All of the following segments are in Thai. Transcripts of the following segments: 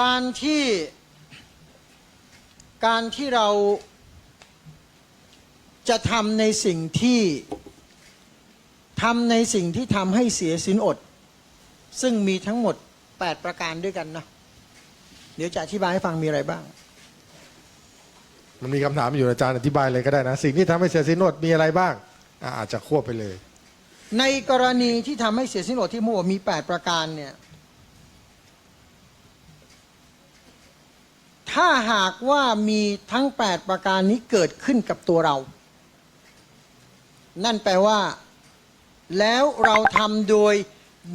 การที่การที่เราจะทำในสิ่งที่ทำในสิ่งที่ทำให้เสียสินอด ซึ่งมีทั้งหมด 8 ประการด้วยกันนะเดี๋ยวจะอธิบายให้ฟังมีอะไรบ้าง มันมีคำถามอยู่อาจารย์อธิบายเลยก็ได้นะ สิ่งที่ทำให้เสียสินอดมีอะไรบ้างอะอาจจะควบไปเลย ในกรณีที่ทำให้เสียสินอดที่มั่วมี 8 ประการเนี่ย ถ้าหากว่ามีทั้ง 8 ประการนี้เกิดขึ้นกับตัวเรา นั่นแปลว่า แล้วเราทำโดย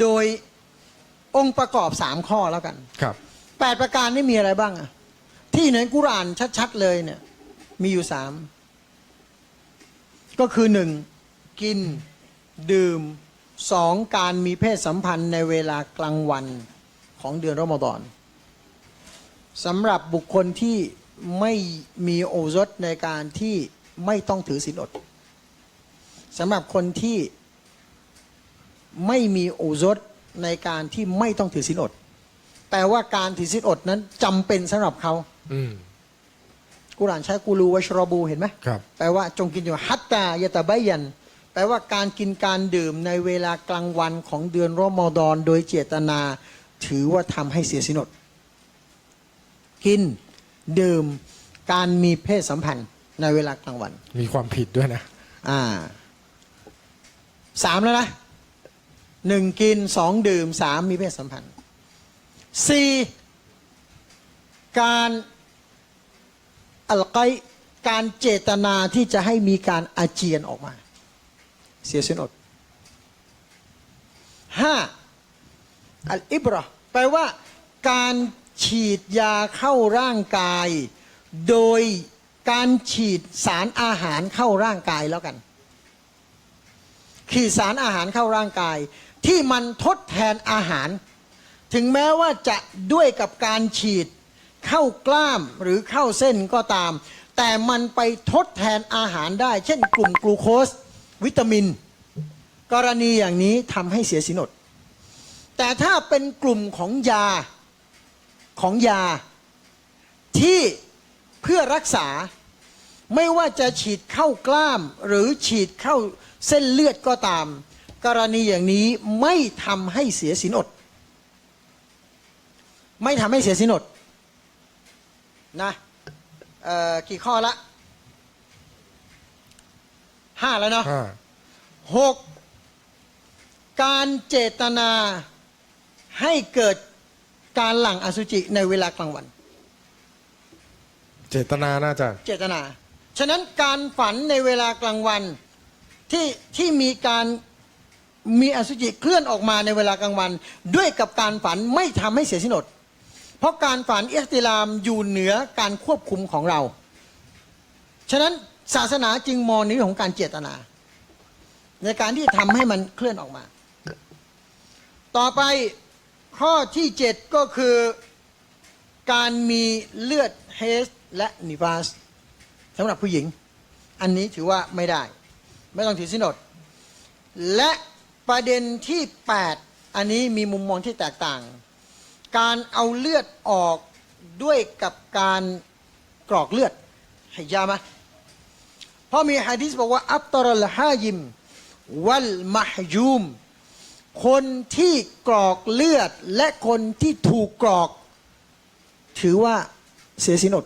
โดยองค์ประกอบ 3 ข้อแล้วกัน ครับ 8 ประการนี้มีอะไรบ้างอะที่ในกุรอานชัด ๆ เลยเนี่ย มีอยู่สามก็คือหนึ่งกิน ดื่มสองการมีเพศสัมพันธ์ในเวลากลางวันของเดือนรอมฎอน สำหรับบุคคลที่ไม่มีโอรสในการที่ไม่ต้องถือศีลอดสำหรับคนที่ไม่มีโอรสในการที่ไม่ต้องถือศีลอดแปลว่าการถือศีลอดนั้นจำเป็นสำหรับเขาอืมกุรอานใช้กูรูวัชรบูเห็นไหมครับ แปลว่าจงกินอยู่ฮัตตายะตะบายัน แปลว่าการกินการดื่มในเวลากลางวันของเดือนรอมฎอนโดยเจตนา ถือว่าทำให้เสียสินอด กิน ดื่ม การมีเพศสัมพันธ์ในเวลากลางวัน มีความผิดด้วยนะ อ่าสามแล้วนะหนึ่งกินสองดื่มสามมีเพศสัมพันธ์สี่การอัลไกการเจตนาที่จะให้มีการอาเจียนออกมา เสียสินอดห้าอัลอิบรอแปลว่าการ ฉีดยาเข้าร่างกาย โดยการฉีดสารอาหารเข้าร่างกายแล้วกันขีดสารอาหารเข้าร่างกาย ที่มันทดแทนอาหาร ถึงแม้ว่าจะด้วยกับการฉีดเข้ากล้ามหรือเข้าเส้นก็ตาม แต่มันไปทดแทนอาหารได้ เช่นกลุ่มกลูโคส วิตามิน กรณีอย่างนี้ทำให้เสียสินอดแต่ถ้าเป็นกลุ่มของยา ของยาที่เพื่อรักษาไม่ว่าจะฉีดเข้ากล้าม หรือฉีดเข้าเส้นเลือดก็ตาม กรณีอย่างนี้ไม่ทำให้เสียสินอด ไม่ทำให้เสียสินอดนะเอ่อกี่ข้อละห้าแล้วเนาะห้าหกการเจตนาให้เกิด การหลั่งอสุจิในเวลากลางวัน เจตนานะอาจารย์เจตนา ฉะนั้นการฝันในเวลากลางวันที่ที่มีการมีอสุจิเคลื่อนออกมาในเวลากลางวัน ด้วยกับการฝันไม่ทำให้เสียสินอด เพราะการฝันอิสติลามอยู่เหนือการควบคุมของเรา ฉะนั้นศาสนาจึงมองในเรื่องของการเจตนา ในการที่ทำให้มันเคลื่อนออกมา ต่อไป ข้อที่เจ็ดก็คือการมีเลือดเฮสและนิฟาสสำหรับผู้หญิง อันนี้ถือว่าไม่ได้ ไม่ต้องถือสินอด และประเด็นที่ 8 อันนี้มีมุมมองที่แตกต่าง การเอาเลือดออกด้วยกับการกรอกเลือดให้ยามะเพราะมีฮะดิษบอกว่า อัปตรลฮายิม วัลมะฮยูม คนที่กรอกเลือดและคนที่ถูกกรอก ถือว่าเสียสินอด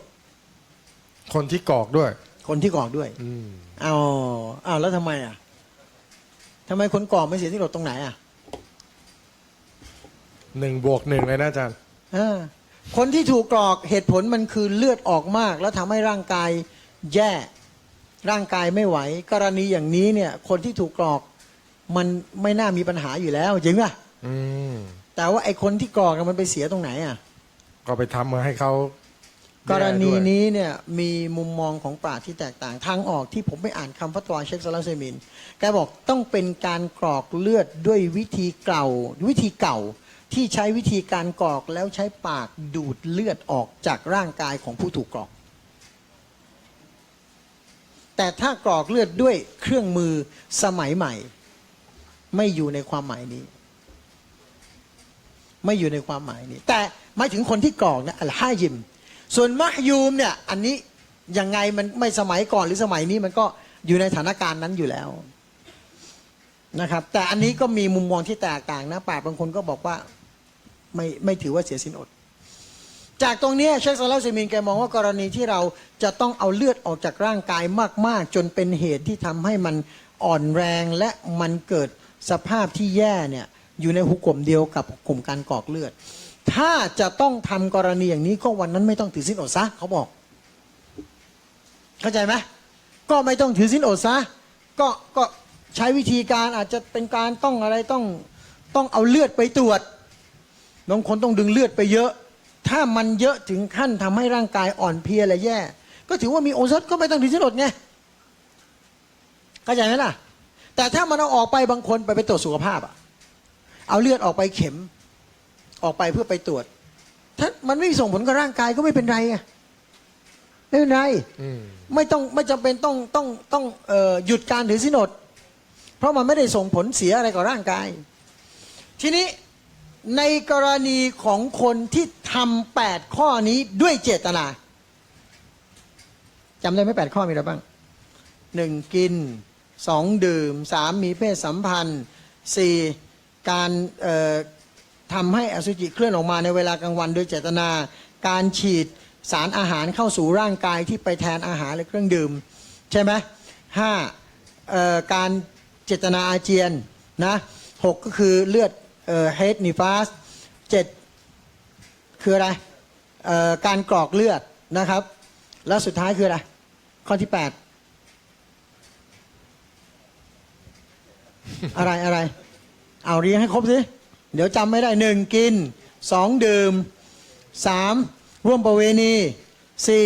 คนที่กรอกด้วย คนที่กรอกด้วยอืมเอาอ้าวแล้วทำไมอะทำไมคนกรอกไม่เสียสินอดตรงไหนอะหนึ่งบวกหนึ่งเลยนะอาจารย์เออคนที่ถูกกรอกเหตุผลมันคือเลือดออกมาก แล้วทำให้ร่างกายแย่ร่างกายไม่ไหว กรณีอย่างนี้เนี่ย คนที่ถูกกรอก มันไม่น่ามีปัญหาอยู่แล้วจริงป่ะอืมแต่ว่าไอ้คนที่กรอกอะมันไปเสียตรงไหนอะ ก็ไปทำมาให้เขากรณีแย่ด้วยนี้เนี่ยมีมุมมองของปราชญ์ที่แตกต่างทางออกที่ผมไปอ่านคำฟัตวาเชคซาลาเซมิน แกบอกต้องเป็นการกรอกเลือดด้วยวิธีเก่า วิธีเก่าที่ใช้วิธีการกรอกแล้วใช้ปากดูดเลือดออกจากร่างกายของผู้ถูกกรอก แต่ถ้ากรอกเลือดด้วยเครื่องมือสมัยใหม่ ไม่อยู่ในความหมายนี้ ไม่อยู่ในความหมายนี้ แต่หมายถึงคนที่กรอกนะอัลฮายิม ส่วนมะยูมเนี่ย อันนี้ยังไงมันไม่สมัยก่อนหรือสมัยนี้มันก็อยู่ในสถานการณ์นั้นอยู่แล้วนะครับ แต่อันนี้ก็มีมุมมองที่แตกต่างนะป่าบางคนก็บอกว่าไม่ไม่ถือว่าเสียสินอด จากตรงนี้เชคซาลาซิมินแกมองว่ากรณีที่เราจะต้องเอาเลือดออกจากร่างกายมาก ๆ จนเป็นเหตุที่ทำให้มันอ่อนแรงและมันเกิด สภาพที่แย่เนี่ยอยู่ในหุกกลมเดียวกับกลุ่มการกรอกเลือด ถ้าจะต้องทำกรณีอย่างนี้ก็วันนั้นไม่ต้องถือสินอดซะเขาบอก เข้าใจไหมก็ไม่ต้องถือสินอดซะก็ก็ใช้วิธีการอาจจะเป็นการต้องอะไรต้องต้องเอาเลือดไปตรวจบางคนต้องดึงเลือดไปเยอะ ถ้ามันเยอะถึงขั้นทำให้ร่างกายอ่อนเพลียและแย่ ก็ถือว่ามีโอซดก็ไม่ต้องถือสินอดไงเข้าใจไหมล่ะ แต่ถ้ามันเอาออกไปบางคนไปไปตรวจสุขภาพอะเอาเลือดออกไปเข็ม ออกไปเพื่อไปตรวจ ถ้ามันไม่ส่งผลกับร่างกายก็ไม่เป็นไรไงไม่เป็นไรอืมไม่ต้องไม่จำเป็นต้องต้องต้องเออหยุดการถือสินอดเพราะมันไม่ได้ส่งผลเสียอะไรกับร่างกาย ทีนี้ในกรณีของคนที่ทำแปดข้อนี้ด้วยเจตนาจำได้ไหมแปดข้อมีอะไรบ้างหนึ่งกิน สองดื่มสามมีเพศสัมพันธ์สี่การทำให้อสุจิเคลื่อนออกมาในเวลากลางวันโดยเจตนา การฉีดสารอาหารเข้าสู่ร่างกายที่ไปแทนอาหารหรือเครื่องดื่ม ใช่ไหมห้าการเจตนาอาเจียนนะหก็คือเลือดเฮดนิฟาสเจ็ดคืออะไรการกรอกเลือดนะครับ แล้วสุดท้ายคืออะไร ข้อที่ 8 อะไรอะไร เอาเรียงให้ครบสิ เดี๋ยวจำไม่ได้หนึ่งกินสองดื่มสามร่วมประเวณีสี่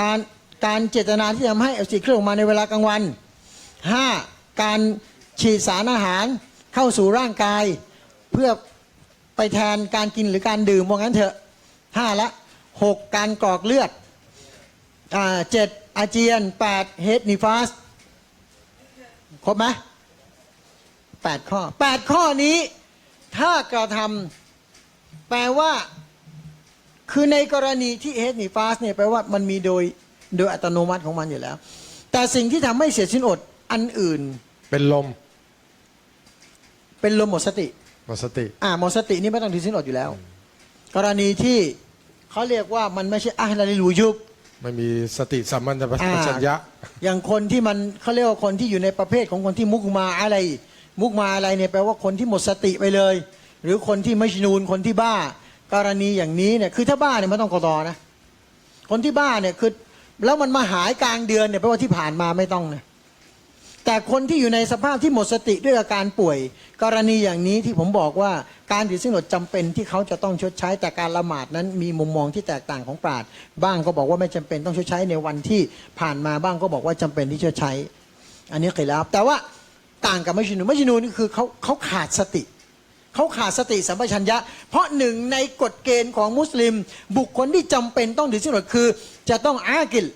การการเจตนาที่ทำให้อสุจิเคลื่อนออกมาในเวลากลางวันห้าการฉีดสารอาหารเข้าสู่ร่างกาย เพื่อไปแทนการกินหรือการดื่มว่างั้นเถอะห้าละหกการกรอกเลือดเจ็ดอาเจียนแปดเฮดนิฟาสครบไหม แปดข้อแปดข้อนี้ถ้ากระทำแปลว่า คือในกรณีที่เฮดนิฟาสเนี่ยแปลว่ามันมีโดยโดยอัตโนมัติของมันอยู่แล้ว แต่สิ่งที่ทำให้เสียสินอดอันอื่น เป็นลม เป็นลมหมดสติ หมดสติ อ่าหมดสตินี่ไม่ต้องถือสินอดอยู่แล้ว กรณีที่เขาเรียกว่ามันไม่ใช่อาฮลาลิลูยุบไม่มีสติสัมมันจะอ่าปัญญะ อย่างคนที่มันเขาเรียกว่าคนที่อยู่ในประเภทของคนที่มุกมาอะไร มุกมาอะไรเนี่ยแปลว่าคนที่หมดสติไปเลย หรือคนที่ไม่ชนูนคนที่บ้า กรณีอย่างนี้เนี่ยคือถ้าบ้าเนี่ยไม่ต้องกตอนะ คนที่บ้าเนี่ยคือแล้วมันมาหายกลางเดือนเนี่ยแปลว่าที่ผ่านมาไม่ต้องนะแต่คนที่อยู่ในสภาพที่หมดสติด้วยอาการป่วย กรณีอย่างนี้ที่ผมบอกว่าการถือสินอดจำเป็นที่เขาจะต้องชดใช้แต่การละหมาดนั้นมีมุมมองที่แตกต่างของปราดบ้างก็บอกว่าไม่จำเป็นต้องชดใช้ในวันที่ผ่านมาบ้างก็บอกว่าจำเป็นที่ชดใช้ อันนี้เคยแล้วแต่ว่า ต่างกับมัชนูมัชนูนี่คือเขาเขาขาดสติเขาขาดสติสัมปชัญญะ เพราะหนึ่งในกฎเกณฑ์ของมุสลิม บุคคลที่จำเป็นต้องถือสินอดคือ จะต้องอากิล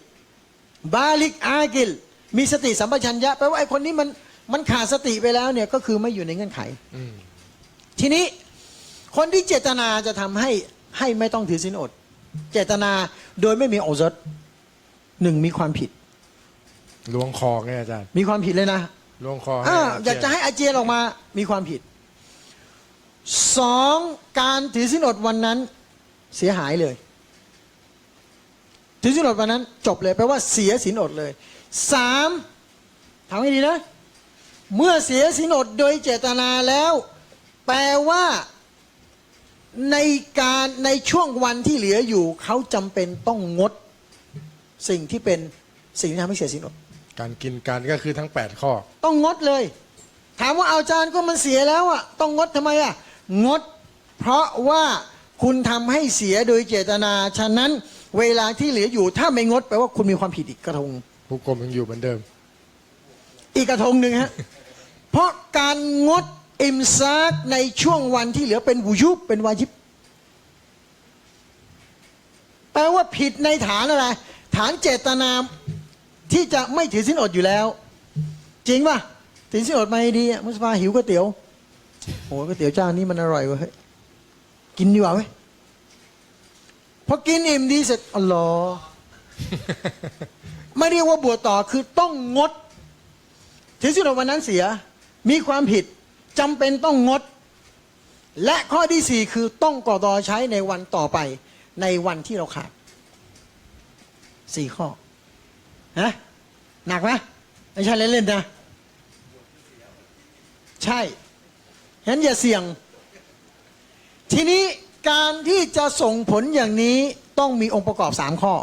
บาลิกอากิล มีสติสัมปชัญญะแปลว่าไอ้คนนี้มันมันขาดสติไปแล้วเนี่ยก็คือไม่อยู่ในเงื่อนไขอืมทีนี้คนที่เจตนาจะทำให้ให้ไม่ต้องถือสินอด เจตนาโดยไม่มีโอซดหนึ่งมีความผิดล้วงคอไงอาจารย์มีความผิดเลยนะ ล้วงคออ่าให้อยากจะให้อาเจียนออกมามีความผิดสองการถือสินอดวันนั้นเสียหายเลย ถือสินอดวันนั้นจบเลยแปลว่าเสียสินอดเลยสามทำให้ดีนะ เมื่อเสียสินอดโดยเจตนาแล้ว แปลว่าในการในช่วงวันที่เหลืออยู่ เขาจำเป็นต้องงด สิ่งที่เป็นสิ่งที่ทำให้เสียสินอด การกินการก็คือทั้ง 8 ข้อ ต้องงดเลย ถามว่าเอาจารย์ก็มันเสียแล้วอะต้องงดทำไมอะงด เพราะว่าคุณทำให้เสียโดยเจตนา ฉะนั้นเวลาที่เหลืออยู่ถ้าไม่งดแปลว่าคุณมีความผิดอีกกระทง ผู้กรมยังอยู่เหมือนเดิม อีกกระทงหนึ่งฮะ เพราะการงดอิมซากในช่วงวันที่เหลือเป็นวูยุบเป็นวาจิบ แปลว่าผิดในฐานอะไร ฐานเจตนา ที่จะไม่ถือสินอดอยู่แล้ว จริงป่ะถือสินอดมาดีอะมุสฟาหิวก๋วยเตี๋ยวโอ้ก๋วยเตี๋ยวเจ้านี้มันอร่อยเว้ยกินดีกว่าเว้ยพอกินอิ่มดีเสร็จอ๋อไม่เรียกว่าบวชต่อคือต้องงดถือสินอดวันนั้นเสีย มีความผิดจำเป็นต้องงด และข้อที่สี่คือต้องก่อตอใช้ในวันต่อไป ในวันที่เราขาดสี่ข้อ ฮะหนักไหมไม่ใช่เล่นๆนะ ใช่ฉะนั้นอย่าเสี่ยง ทีนี้การที่จะส่งผลอย่างนี้ต้องมีองค์ประกอบสามข้อ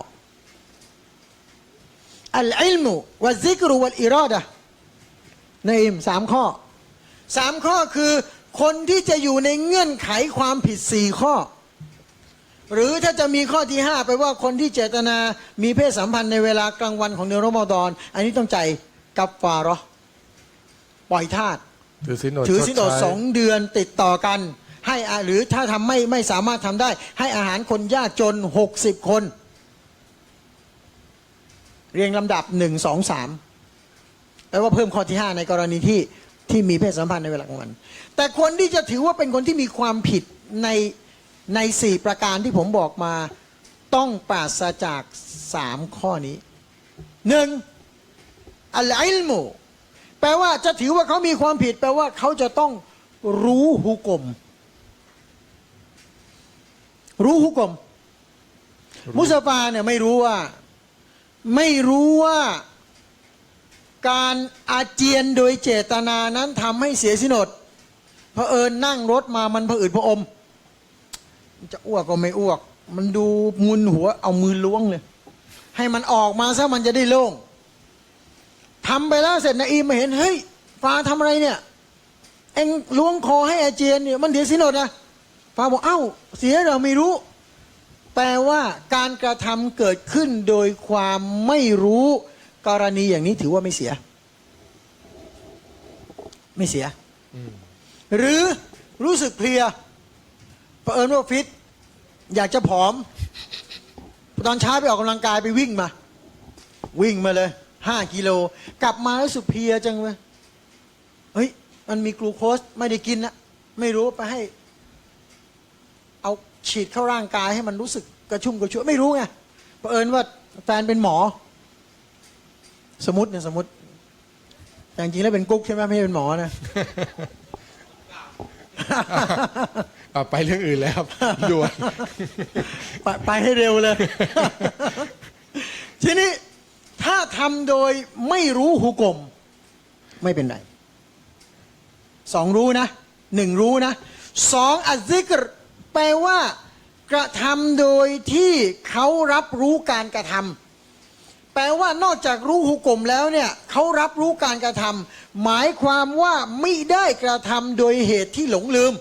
อัลอิลมุวะซิกรุวัลอิรอดะในอิมสามข้อสามข้อคือคนที่จะอยู่ในเงื่อนไขความผิดสี่ข้อ หรือถ้าจะมีข้อที่ห้าไปว่าคนที่เจตนามีเพศสัมพันธ์ในเวลากลางวันของเดือนรอมฎอน อันนี้ต้องใจายกับฟาเราะห์ปล่อยทาสถือสินอดถือสินอดชใช้สองเดือนติดต่อกัน ให้อาหรือถ้าทำไม่ไม่สามารถทำได้ ให้อาหารคนยากจนหกสิบคน เรียงลำดับหนึ่งสองสามแปลว่าเพิ่มข้อที่ห้าในกรณีที่ที่มีเพศสัมพันธ์ในเวลากลางวัน แต่คนที่จะถือว่าเป็นคนที่มีความผิดใน ในสี่ประการที่ผมบอกมาต้องปราศจากสามข้อนี้หนึ่งอัลอิลมุแปลว่าจะถือว่าเขามีความผิด แปลว่าเขาจะต้องรู้หุกม รู้หุกม มุสฟาเนี่ยไม่รู้ว่า ไม่รู้ว่าการอาเจียนโดยเจตนานั้นทำให้เสียสินอดเผอิญนั่งรถมามันผะอืดผะอม จะอ้วกก็ไม่อ้วก มันดูมุนหัวเอามือล้วงเลย ให้มันออกมาซะมันจะได้โล่งทำไปแล้วเสร็จนะอีมาเห็นเฮ้ยฟ้าทำอะไรเนี่ย เอ็งล้วงคอให้อาเจียนเนี่ยมันเสียสินอดนะฟ้าบอกเอ้า เสียเราไม่รู้ แปลว่าการกระทำเกิดขึ้นโดยความไม่รู้กรณีอย่างนี้ถือว่าไม่เสีย ไม่เสีย หรือรู้สึกเพลีย เผอิญว่าฟิต อยากจะผอม ตอนเช้าไปออกกำลังกายไปวิ่งมา วิ่งมาเลยห้ากิโล กลับมาแล้วสุดเพียจังเลยเฮ้ย มันมีกลูโคสไม่ได้กินนะไม่รู้ไปให้ เอาฉีดเข้าร่างกายให้มันรู้สึกกระชุ่มกระชวยไม่รู้ไงเผอิญว่าแฟนเป็นหมอ สมมติเนี่ยสมมติ แต่จริงแล้วเป็นกุ๊กใช่ไหมไม่ใช่เป็นหมอนะ อะไปเรื่องอื่นแล้วครับ ด่วน ไปไปให้เร็วเลย ทีนี้ถ้าทำโดยไม่รู้หุกม ไม่เป็นไรสองรู้นะหนึ่งรู้นะสองอัซิกรแปลว่า กระทำโดยที่เขารับรู้การกระทำแปลว่านอกจากรู้หุกมแล้วเนี่ยเขารับรู้การกระทำหมายความว่าไม่ได้กระทำโดยเหตุที่หลงลืม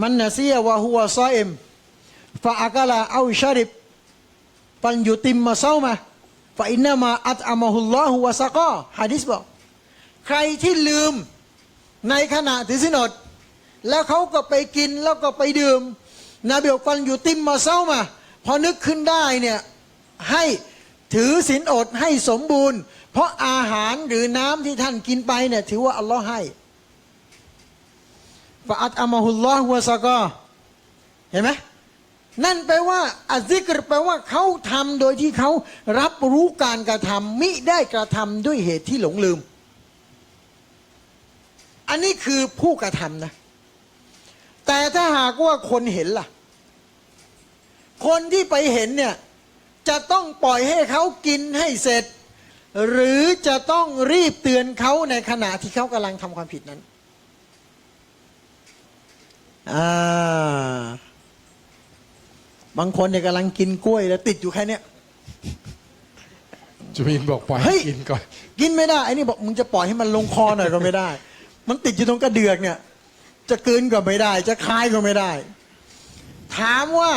มันนะเซียวะฮัวซอเอมฟาอากาลาเอาชาริบฟันยุติมมาเศร้ามาฟาอินนามาอัตอามะฮุลลอฮุวะซากอฮะดิษบอก ใครที่ลืมในขณะถือสินอด แล้วเขาก็ไปกินแล้วก็ไปดื่มนบีบอกฟันอยู่ติมมาเศร้ามาพอนึกขึ้นได้เนี่ยให้ถือสินอดให้สมบูรณ์ เพราะอาหารหรือน้ำที่ท่านกินไปเนี่ยถือว่าอัลลอฮ์ให้ ฟาอัตอามาฮุลลอฮ์วะซากอเห็นไหมนั่นแปลว่าอัซิกรแปลว่าเขาทำโดยที่เขารับรู้การกระทำมิได้กระทำด้วยเหตุที่หลงลืม อันนี้คือผู้กระทำนะ แต่ถ้าหากว่าคนเห็นล่ะ คนที่ไปเห็นเนี่ย จะต้องปล่อยให้เขากินให้เสร็จ หรือจะต้องรีบเตือนเขาในขณะที่เขากำลังทำความผิดนั้น อ่า บางคนเนี่ยกำลังกินกล้วยแล้วติดอยู่แค่เนี้ย จุบินบอกปล่อยเฮ้ให้ย กินก่อน กินไม่ได้ ไอ้นี่บอกมึงจะปล่อยให้มันลงคอหน่อยก็ไม่ได้ มันติดอยู่ตรงกระเดือกเนี่ย จะกลืนก็ไม่ได้ จะคายก็ไม่ได้ ถามว่า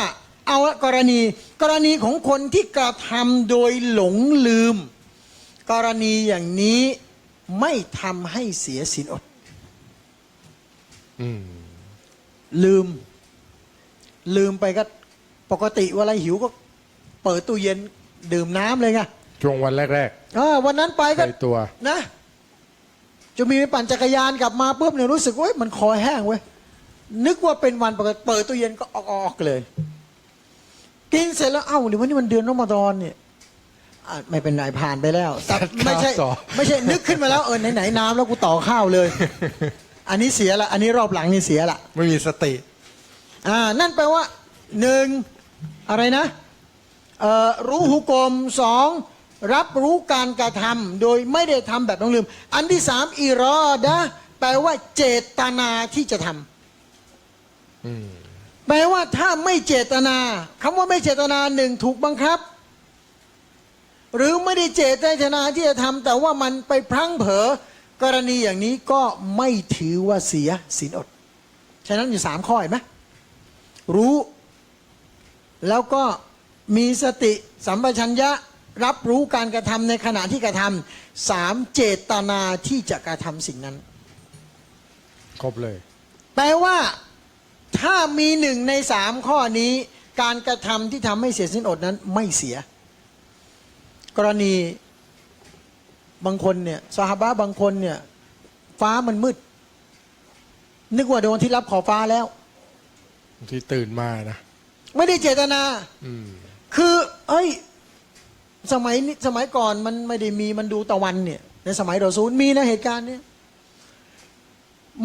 เอาละกรณี กรณีของคนที่กระทำโดยหลงลืม กรณีอย่างนี้ไม่ทำให้เสียสินอด อืม ลืม ลืมไปก็ปกติเวลาหิวก็เปิดตู้เย็นดื่มน้ำเลยไงช่วงวันแรกอ่าวันนั้นไปๆก็ใส่ตัว นะจะมีไปปั่นจักรยานกลับมาปุ๊บเนี่ยรู้สึกว่ามันคอแห้งเว้ยนึกว่าเป็นวันปกติเปิดตู้เย็นก็ออกออกเลย กินเสร็จแล้วเอ้าหรือว่านี่มันเดือนรอมฎอนเนี่ยอะไม่เป็นไรผ่านไปแล้วแต่ไม่ใช่ต่อไม่ใช่นึกขึ้นมาแล้วเออไหนๆน้ำแล้วกูต่อข้าวเลย อันนี้เสียละ อันนี้รอบหลังนี่เสียละ ไม่มีสติ อ่า นั่นแปลว่าหนึ่งอะไรนะ เอ่อ รู้หุกมสองรับรู้การกระทำโดยไม่ได้ทำแบบต้องลืม อันที่สามอิรอดะห์แปลว่าเจตนาที่จะทำอืมแปลว่าถ้าไม่เจตนาคำว่าไม่เจตนาหนึ่งถูกบังคับ หรือไม่ได้เจตนาที่จะทำแต่ว่ามันไปพลั้งเผลอ กรณีอย่างนี้ก็ไม่ถือว่าเสียศีลอด ฉะนั้นอยู่สามข้อเห็นไหมรู้แล้วก็มีสติสัมปชัญญะรับรู้การกระทำในขณะที่กระทำสามเจตนาที่จะกระทำสิ่งนั้น ครบเลย แปลว่าถ้ามีหนึ่งในสามข้อนี้การกระทำที่ทำให้เสียสินอดนั้นไม่เสีย กรณี บางคนเนี่ยสหบะบางคนเนี่ย ฟ้ามันมืด นึกว่าดวงอาที่รับขอบฟ้าแล้ว ที่ตื่นมานะ ไม่ได้เจตนา อืม คือ เอ้ย สมัยนี้สมัยก่อนมันไม่ได้มีมันดูตะวันเนี่ย ในสมัยรอซูลมีนะเหตุการณ์เนี้ย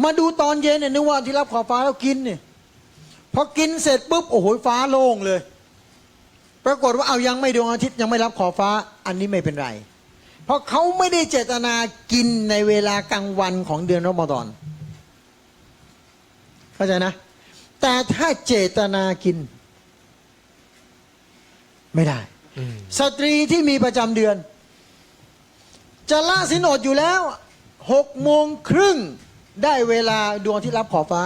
มาดูตอนเย็นเนี่ยนึกว่าที่รับขอบฟ้าแล้วกินเนี่ยพอกินเสร็จปุ๊บโอ้โหฟ้าโล่งเลย ปรากฏว่าเอายังไม่ดวงอาทิตย์ยังไม่รับขอบฟ้า อันนี้ไม่เป็นไร เพราะเขาไม่ได้เจตนากินในเวลากลางวันของเดือนรอมฎอนเข้าใจนะ แต่ถ้าเจตนากิน ไม่ได้ สตรีที่มีประจำเดือน จะละสินอดอยู่แล้วหกโมงครึ่งได้เวลาดวงที่รับขอบฟ้า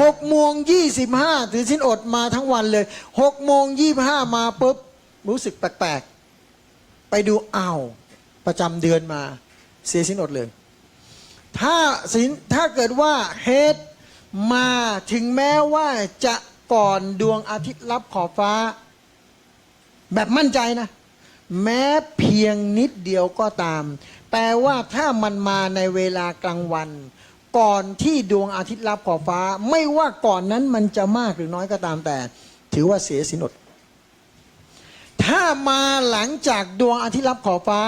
หกโมงยี่สิบห้าถือสินอดมาทั้งวันเลยหกโมงยี่บห้ามาปุ๊บ รู้สึกแปลกๆ ไปดูอ้าวประจำเดือนมาเสียสินอดเลย ถ้าสินถ้าเกิดว่าเหตุมาถึงแม้ว่าจะก่อนดวงอาทิตย์รับขอบฟ้า แบบมั่นใจนะ แม้เพียงนิดเดียวก็ตามแปลว่าถ้ามันมาในเวลากลางวัน ก่อนที่ดวงอาทิตย์รับขอบฟ้า ไม่ว่าก่อนนั้นมันจะมากหรือน้อยก็ตามแต่ ถือว่าเสียสินอด ถ้ามาหลังจากดวงอาทิตย์รับขอบฟ้า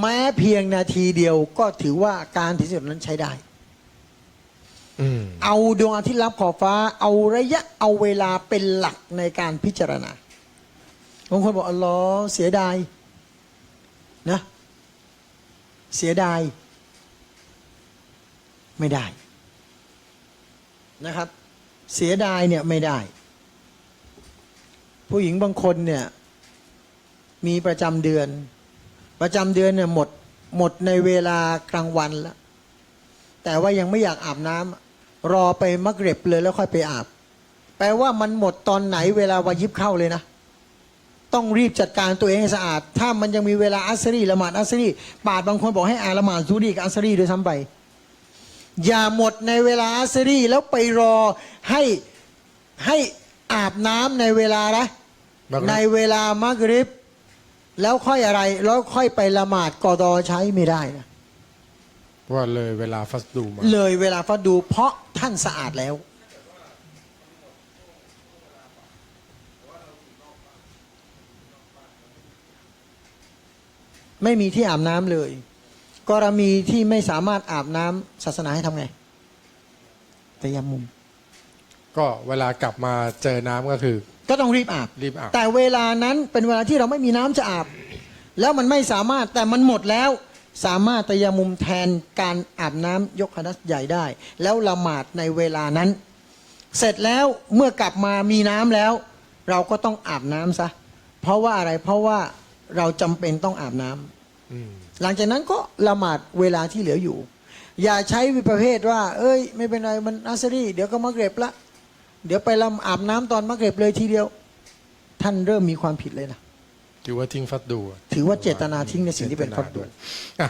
แม้เพียงนาทีเดียวก็ถือว่าการถือสินอดนั้นใช้ได้ อืม เอาดวงอาทิตย์รับขอบฟ้า เอาระยะเอาเวลาเป็นหลักในการพิจารณาบางคนบอกอัลลอฮ์เสียดายนะ เสียดาย ไม่ได้นะครับ เสียดายเนี่ยไม่ได้ ผู้หญิงบางคนเนี่ย มีประจำเดือน ประจำเดือนเนี่ยหมดหมดในเวลากลางวันแล้วแต่ว่ายังไม่อยากอาบน้ำรอไปมักเร็บเลยแล้วค่อยไปอาบ แปลว่ามันหมดตอนไหนเวลาวายิบเข้าเลยนะ ต้องรีบจัดการตัวเองให้สะอาด ถ้ามันยังมีเวลาอัสรีละหมาดอัสรีปาดบางคนบอกให้อาละหมาดซูรีกับอัสรีด้วยซ้ำไปอย่าหมดในเวลาอัสรีแล้วไปรอให้ให้อาบน้ำในเวลานะมักริบในเวลามักริบ แล้วค่อยอะไร แล้วค่อยไปละหมาดกอดอใช้ไม่ได้นะว่าเลยเวลาฟัสดูมาเลยเวลาฟัดดู เพราะท่านสะอาดแล้ว ไม่มีที่อาบน้ำเลย กรณีที่ไม่สามารถอาบน้ำศาสนาให้ทำไงแต่ยามุม ก็เวลากลับมาเจอน้ำก็คือ ก็ต้องรีบอาบ รีบอาบ แต่เวลานั้นเป็นเวลาที่เราไม่มีน้ำจะอาบ แล้วมันไม่สามารถแต่มันหมดแล้ว สามารถตะยามุมแทนการอาบน้ำยกคณะใหญ่ได้ แล้วละหมาดในเวลานั้น เสร็จแล้วเมื่อกลับมามีน้ำแล้ว เราก็ต้องอาบน้ำซะ เพราะว่าอะไรเพราะว่าเราจำเป็นต้องอาบน้ำ อืม หลังจากนั้นก็ละหมาดเวลาที่เหลืออยู่ อย่าใช้วิประเภทว่า เอ้ย ไม่เป็นไรมันอัสรีเดี๋ยวก็มักเร็บละ เดี๋ยวไปละอาบน้ำตอนมักเร็บเลยทีเดียว ท่านเริ่มมีความผิดเลยนะ ถือว่าทิ้งฟัสดูะถือว่าเจตนาทิ้งในสิ่งที่เป็นฟัดดูอะ